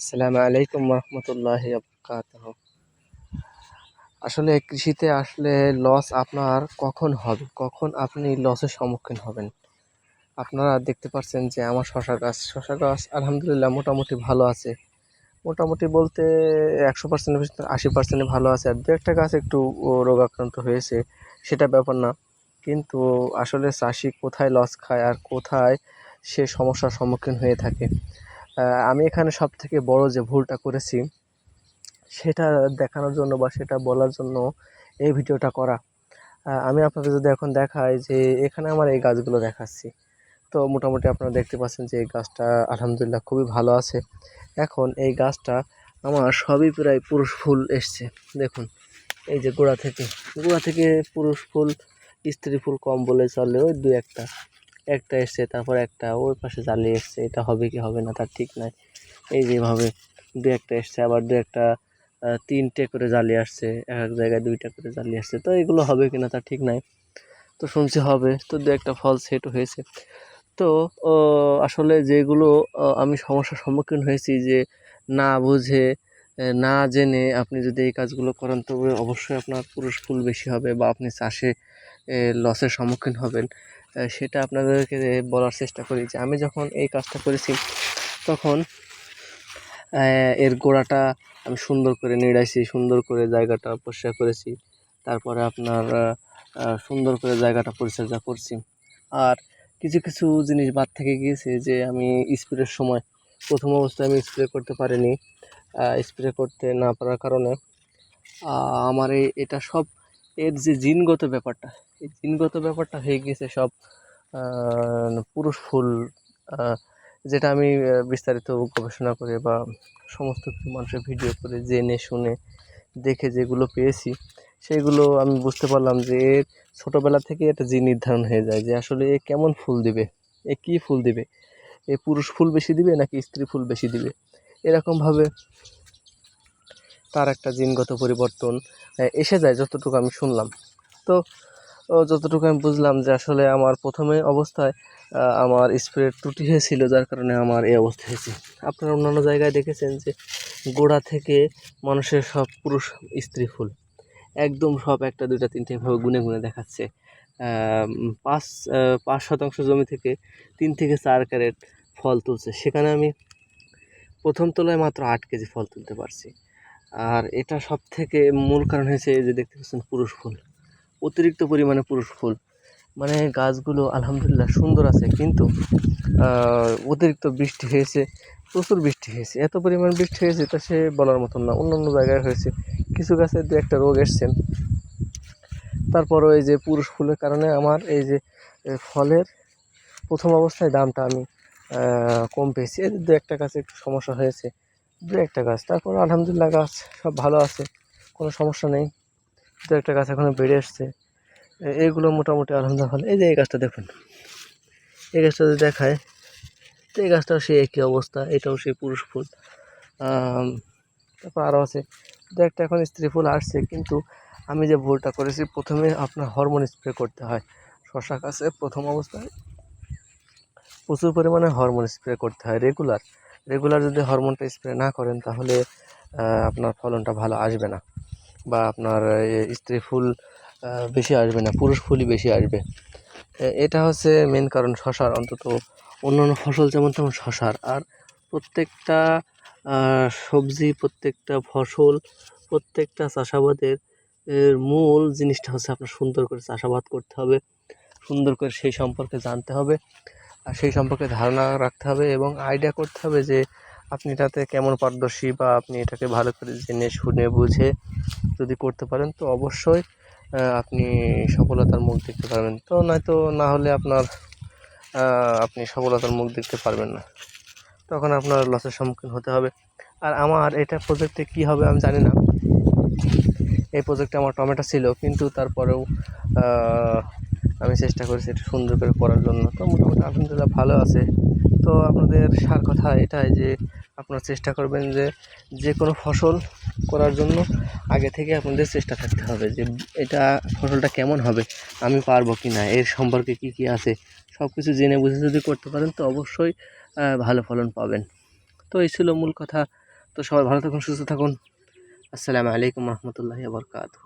আসসালামু আলাইকুম রহমতুল্লাহ আসলে কৃষিতে আসলে লস আপনার কখন হবে? কখন আপনি লসের সম্মুখীন হবেন? আপনারা দেখতে পাচ্ছেন যে আমার শশা গাছ শশা গাছ আলহামদুলিল্লাহ মোটামুটি ভালো আছে। মোটামুটি বলতে একশো পার্সেন্টের ভিতরে আশি পার্সেন্টে ভালো আছে। আর দু একটা গাছ একটু রোগাক্রান্ত হয়েছে, সেটা ব্যাপার না। কিন্তু আসলে চাষি কোথায় লস খায় আর কোথায় সে সমস্যার সম্মুখীন হয়ে থাকে? আমি এখানে সব থেকে বড় যে ভুলটা করেছি, সেটা দেখানোর জন্য বা সেটা বলার জন্য এই ভিডিওটা করা। আমি আপনাদের যদি এখন দেখাই যে এখানে আমার এই গাছগুলো দেখাচ্ছি, তো মোটামুটি আপনারা দেখতে পাচ্ছেন যে এই গাছটা আলহামদুলিল্লাহ খুবই ভালো আছে। এখন এই গাছটা আমার সবই প্রায় পুরুষ ফুল এসছে, দেখুন। এই যে গোড়া থেকে গোড়া থেকে পুরুষ ফুল, স্ত্রী ফুল কম বলে চলে ওই দু একটা। একটা এসছে, তারপর একটা, ওই পাশে জ্বালিয়ে এসছে, এটা হবে কি হবে না, তার ঠিক নাই। এই যেভাবে দু একটা এসছে, আবার দু একটা তিনটে করে জ্বালিয়ে আসছে, এক এক জায়গায় দুইটা করে জ্বালিয়ে আসছে, তো এগুলো হবে কি না, তার ঠিক নাই। তো শুনছি হবে, তো দু একটা ফল সেট হয়েছে। তো আসলে যেগুলো আমি সমস্যার সম্মুখীন হয়েছি যে না বুঝে না জেনে আপনি যদি এই কাজগুলো করেন, তবে অবশ্যই আপনার পুরুষ ফুল বেশি হবে বা আপনি চাষে লসের সম্মুখীন হবেন। সেটা আপনাদেরকে বলার চেষ্টা করি যে আমি যখন এই কাজটা করেছি, তখন এর গোড়াটা আমি সুন্দর করে নিড়াইছি, সুন্দর করে জায়গাটা পরিষ্কার করেছি, তারপরে আপনার সুন্দর করে জায়গাটা পরিচর্যা করছি। আর কিছু কিছু জিনিস বাদ থেকে গিয়েছে যে আমি স্প্রের সময় প্রথম অবস্থায় আমি স্প্রে করতে পারিনি স্প্রে করতে না পারার কারণে আমার এই, এটা সব এর যে জিনগত ব্যাপারটা, এই জিনগত ব্যাপারটা হয়ে গিয়েছে সব পুরুষ ফুল যেটা আমি বিস্তারিত গবেষণা করে বা সমস্ত কিছু মানুষের ভিডিও করে জেনে শুনে দেখে যেগুলো পেয়েছি, সেগুলো আমি বুঝতে পারলাম যে এর ছোটোবেলা থেকে একটা জিন নির্ধারণ হয়ে যায় যে আসলে এ কেমন ফুল দিবে, এ কী ফুল দিবে, এ পুরুষ ফুল বেশি দিবে নাকি স্ত্রী ফুল বেশি দিবে? এরকমভাবে তার একটা জিনগত পরিবর্তন এসে যায় যতটুকু আমি শুনলাম। তো যতটুকু আমি বুঝলাম যে আসলে আমার প্রথমে অবস্থায় আমার স্প্রের ত্রুটি হয়েছিল, যার কারণে আমার এই অবস্থা হয়েছে। আপনারা অন্যান্য জায়গায় দেখেছেন যে গোড়া থেকে মানুষের সব পুরুষ স্ত্রী ফুল। একদম সব একটা, দুইটা, তিনটে এভাবে গুনে গুনে দেখাচ্ছে। পাঁচ পাঁচ শতাংশ জমি থেকে তিন থেকে চার ক্যারেট ফল তুলছে। সেখানে আমি প্রথম তলায় মাত্র আট কেজি ফল তুলতে পারছি। আর এটা সব থেকে মূল কারণ হয়েছে যে দেখতে পাচ্ছেন পুরুষ ফুল। অতিরিক্ত পরিমাণে পুরুষ ফুল। মানে গাছগুলো আলহামদুলিল্লাহ সুন্দর আছে, কিন্তু অতিরিক্ত বৃষ্টি হয়েছে, প্রচুর বৃষ্টি হয়েছে। এত পরিমাণ বৃষ্টি হয়েছে তা সে বলার মতন না। অন্য অন্য জায়গায় হয়েছে। কিছু গাছে দু একটা রোগ এসছে। তারপরও এই যে পুরুষ ফুলের কারণে আমার এই যে ফলের প্রথম অবস্থায় দামটা আমি কম পেয়েছি। দু একটা গাছে একটু সমস্যা হয়েছে। দু একটা গাছ। তারপর আলহামদুলিল্লাহ গাছ সব ভালো আছে, কোনো সমস্যা নেই। দু একটা গাছ এখনও বেড়ে এসছে। এইগুলো মোটামুটি আলহামদুলিল্লাহ ভালো। এই যে এই গাছটা দেখুন। এই গাছটা যদি দেখায়, তো এই গাছটাও সেই একই অবস্থা, এটাও সেই পুরুষ ফুল। তারপর আরও আছে। দু একটা এখন স্ত্রী ফুল আসছে, কিন্তু আমি যে ভুলটা করেছি, প্রথমে আপনার হরমোন স্প্রে করতে হয়। শশা গাছে প্রথম অবস্থায় প্রচুর পরিমাণে হরমোন স্প্রে করতে হয় রেগুলার। রেগুলার যদি হরমোনটা স্প্রে না করেন, তাহলে আপনার ফলনটা ভালো আসবে না। বা আপনার স্ত্রী ফুল বেশি আসবে না, পুরুষ ফুলই বেশি আসবে। এটা হচ্ছে মেন কারণ শশার। অন্তত অন্যান্য ফসল যেমন তেমন শশার। আর প্রত্যেকটা সবজি, প্রত্যেকটা ফসল, প্রত্যেকটা চাষাবাদের মূল জিনিসটা হচ্ছে আপনার সুন্দর করে চাষাবাদ করতে হবে। সুন্দর করে সেই সম্পর্কে জানতে হবে। সেই সম্পর্কে ধারণা রাখতে হবে এবং আইডিয়া করতে হবে যে আপনি এটাতে কেমন পারদর্শী বা আপনি এটাকে ভালো করে জেনে শুনে বুঝে যদি করতে পারেন, তো অবশ্যই আপনি সফলতার মুখ দেখতে পারবেন। তো নয়তো না হলে আপনার আপনি সফলতার মুখ দেখতে পারবেন না। তখন আপনার লসের সম্মুখীন হতে হবে। আর আমার এটা প্রজেক্টে কী হবে আমি জানি না। এই প্রজেক্টে আমার টমেটো ছিল, কিন্তু তারপরেও আমি চেষ্টা করেছি এটা সুন্দর করে করার জন্য। তো মোটামুটি আলহামদুলিল্লাহ ভালো আছে। তো আপনাদের সার কথা এটাই যে আপনারা চেষ্টা করবেন যে যে কোনো ফসল করার জন্য আগে থেকে আপনাদের চেষ্টা থাকতে হবে যে এটা ফসলটা কেমন হবে, আমি পারব কি না, এর সম্পর্কে কি কি আছে সব কিছু জেনে বুঝে যদি করতে পারেন তো অবশ্যই ভালো ফলন পাবেন। তো এই ছিল মূল কথা। তো সবাই ভালো থাকুন, সুস্থ থাকুন। আসসালামু আলাইকুম রহমতুল্লাহি বরকাতহ।